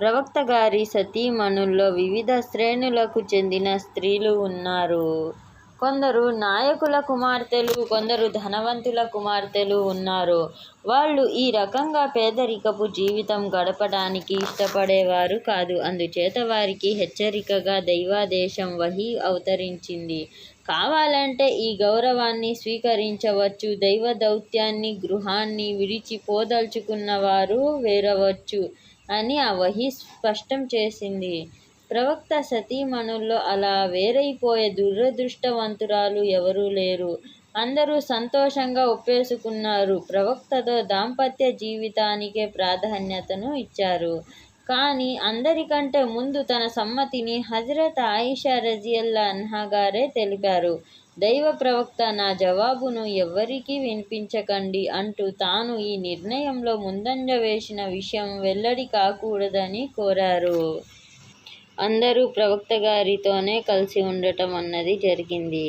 ప్రవక్త గారి సతీమణుల్లో వివిధ శ్రేణులకు చెందిన స్త్రీలు ఉన్నారు. కొందరు నాయకుల కుమార్తెలు, కొందరు ధనవంతుల కుమార్తెలు ఉన్నారు. వాళ్ళు ఈ రకంగా పేదరికపు జీవితం గడపడానికి ఇష్టపడేవారు కాదు. అందుచేత వారికి హెచ్చరికగా దైవాదేశం వహి అవతరించింది. కావాలంటే ఈ గౌరవాన్ని స్వీకరించవచ్చు. దైవ దౌత్యాన్ని గృహాన్ని విడిచి పోదల్చుకున్నవారు వేరవచ్చు అని ఆ వహి స్పష్టం చేసింది. ప్రవక్త సతీమణుల్లో అలా వేరైపోయే దురదృష్టవంతురాలు ఎవరూ లేరు. అందరూ సంతోషంగా ఒప్పేసుకున్నారు. ప్రవక్తతో దాంపత్య జీవితానికే ప్రాధాన్యతను ఇచ్చారు. కానీ అందరికంటే ముందు తన సమ్మతిని హజరత్ ఆయిషా రజియల్లా అన్హా గారే తెలిపారు. దైవ ప్రవక్త నా జవాబును ఎవ్వరికీ వినిపించకండి అంటూ తాను ఈ నిర్ణయంలో ముందంజ వేసిన విషయం వెల్లడి కాకూడదని కోరారు. అందరూ ప్రవక్త గారితోనే కలిసి ఉండటం అన్నది జరిగింది.